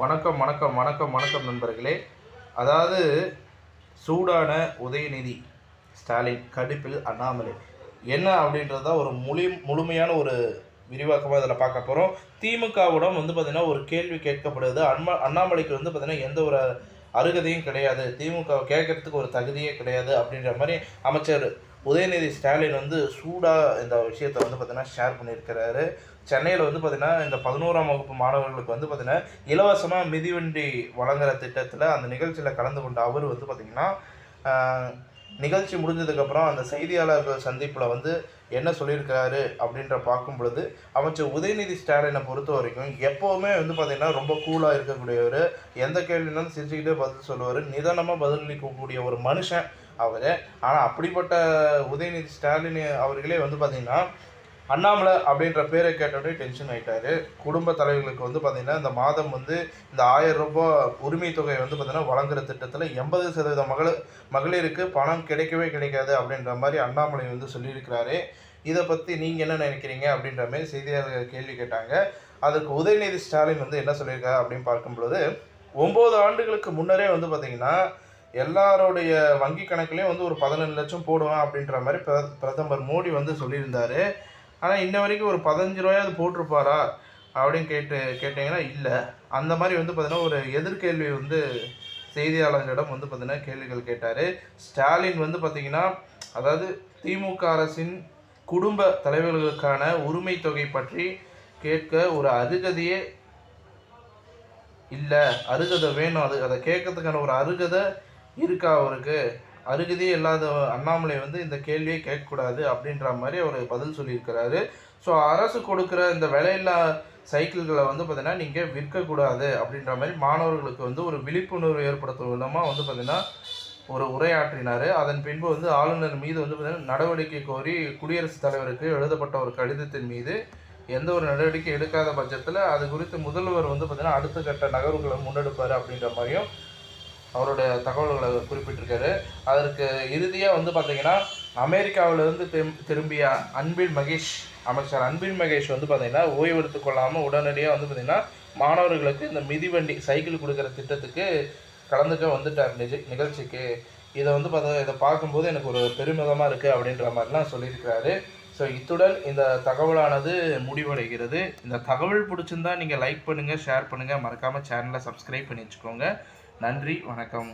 வணக்கம் வணக்கம் வணக்கம் வணக்கம் நண்பர்களே. அதாவது சூடான உதயநிதி ஸ்டாலின் கடுப்பில் அண்ணாமலை. என்ன அப்படின்றது தான் ஒரு முழு முழுமையான ஒரு விரிவாக்கமாக இதில் பார்க்க போகிறோம் திமுகவிடம் வந்து பார்த்திங்கன்னா ஒரு கேள்வி கேட்கப்படுது. அண்ணா அண்ணாமலைக்கு வந்து பார்த்திங்கன்னா எந்த ஒரு அருகதையும் கிடையாது. திமுக கேட்கறதுக்கு ஒரு தகுதியே கிடையாது அப்படின்ற மாதிரி அமைச்சர் உதயநிதி ஸ்டாலின் வந்து சூடாக இந்த விஷயத்தை வந்து பார்த்தீங்கன்னா ஷேர் பண்ணியிருக்கிறாரு. சென்னையில் வந்து பார்த்திங்கன்னா இந்த பதினோராம் வகுப்பு மாணவர்களுக்கு வந்து பார்த்திங்கன்னா இலவசமாக மிதிவண்டி வழங்குற திட்டத்தில் அந்த நிகழ்ச்சியில் கலந்து கொண்ட அவர் வந்து பார்த்திங்கன்னா நிகழ்ச்சி முடிஞ்சதுக்கப்புறம் அந்த செய்தியாளர்கள் சந்திப்பில் வந்து என்ன சொல்லியிருக்காரு அப்படின்ற பார்க்கும் பொழுது அமைச்சர் உதயநிதி ஸ்டாலினை பொறுத்த வரைக்கும் எப்போவுமே வந்து பார்த்திங்கன்னா ரொம்ப கூலாக இருக்கக்கூடியவர். எந்த கேள்வினாலும் சிரிச்சுக்கிட்டே பதில் சொல்லுவார். நிதானமாக பதிலளிக்கக்கூடிய ஒரு மனுஷன் அவர். ஆனால் அப்படிப்பட்ட உதயநிதி ஸ்டாலின் அவர்களே வந்து பார்த்திங்கன்னா அண்ணாமலை அப்படின்ற பேரை கேட்டோடனே டென்ஷன் ஆகிட்டாரு குடும்ப தலைவர்களுக்கு வந்து பார்த்தீங்கன்னா இந்த மாதம் வந்து இந்த ஆயிரம் ரூபாய் உரிமை தொகை வந்து பார்த்தீங்கன்னா வழங்குற திட்டத்தில் எண்பது சதவீத மகளிர் மகளிருக்கு பணம் கிடைக்கவே கிடைக்காது அப்படின்ற மாதிரி அண்ணாமலை வந்து சொல்லியிருக்கிறாரு. இதை பற்றி நீங்கள் என்ன நினைக்கிறீங்க அப்படின்ற மாதிரி செய்தியாளர்கள் கேள்வி கேட்டாங்க. அதுக்கு உதயநிதி ஸ்டாலின் வந்து என்ன சொல்லியிருக்காரு அப்படின்னு பார்க்கும் பொழுது ஒம்பது ஆண்டுகளுக்கு முன்னரே வந்து பார்த்தீங்கன்னா எல்லாருடைய வங்கி கணக்குலேயும் வந்து ஒரு பதினஞ்சு லட்சம் போடுவேன் அப்படின்ற மாதிரி பிர- பிரதமர் மோடி வந்து சொல்லியிருந்தாரு. ஆனால் இன்ன வரைக்கும் ஒரு பதினஞ்சு ரூபாயாவது போட்டிருப்பாரா? அப்படின்னு கேட்டு கேட்டிங்கன்னா இல்லை. அந்த மாதிரி வந்து பார்த்தீங்கன்னா ஒரு எதிர்கேள்வி வந்து செய்தியாளர்களிடம் வந்து பார்த்தீங்கன்னா கேள்விகள் கேட்டார். ஸ்டாலின் வந்து பார்த்தீங்கன்னா அதாவது திமுக அரசின் குடும்ப தலைவர்களுக்கான உரிமை தொகை பற்றி கேட்க ஒரு அருகதையே இல்லை. அருகதை வேணும். அது அதை கேட்கறதுக்கான ஒரு அருகதை இருக்கா அவருக்கு? அருகதே இல்லாத அண்ணாமலை வந்து இந்த கேள்வியை கேட்கக்கூடாது அப்படின்ற மாதிரி அவர் பதில் சொல்லியிருக்கிறாரு. ஸோ அரசு கொடுக்குற இந்த விலையில்லா சைக்கிள்களை வந்து பார்த்தீங்கன்னா நீங்கள் விற்கக்கூடாது அப்படின்ற மாதிரி மாணவர்களுக்கு வந்து ஒரு விழிப்புணர்வு ஏற்படுத்தும் விதமாக வந்து பார்த்திங்கன்னா ஒரு உரையாற்றினார். அதன் பின்பு வந்து ஆளுநர் மீது வந்து பார்த்திங்கன்னா நடவடிக்கை கோரி குடியரசுத் தலைவருக்கு எழுதப்பட்ட ஒரு கடிதத்தின் மீது எந்த ஒரு நடவடிக்கை எடுக்காத பட்சத்தில் அது குறித்து முதல்வர் வந்து பார்த்திங்கன்னா அடுத்த கட்ட நகர்வுகளை முன்னெடுப்பார் அப்படின்ற மாதிரியும் அவருடைய தகவல்களை குறிப்பிட்டிருக்காரு. அதற்கு இறுதியாக வந்து பார்த்தீங்கன்னா அமெரிக்காவிலிருந்து திரும் திரும்பிய அன்பில் மகேஷ் அமைச்சர் அன்பில் மகேஷ் வந்து பார்த்தீங்கன்னா ஓய்வு எடுத்துக் கொள்ளாமல் உடனடியாக வந்து பார்த்தீங்கன்னா மாணவர்களுக்கு இந்த மிதிவண்டி சைக்கிள் கொடுக்குற திட்டத்துக்கு கலந்துக்க வந்துட்டார். நிஜ நிகழ்ச்சிக்கு. இதை வந்து பார்த்தா இதை பார்க்கும்போது எனக்கு ஒரு பெருமிதமாக இருக்குது அப்படின்ற மாதிரிலாம் சொல்லியிருக்கிறாரு. ஸோ இத்துடன் இந்த தகவலானது முடிவடைகிறது. இந்த தகவல் பிடிச்சிருந்தா நீங்கள் லைக் பண்ணுங்கள் ஷேர் பண்ணுங்கள் மறக்காமல் சேனலை சப்ஸ்கிரைப் பண்ணி வச்சுக்கோங்க. நன்றி வணக்கம்.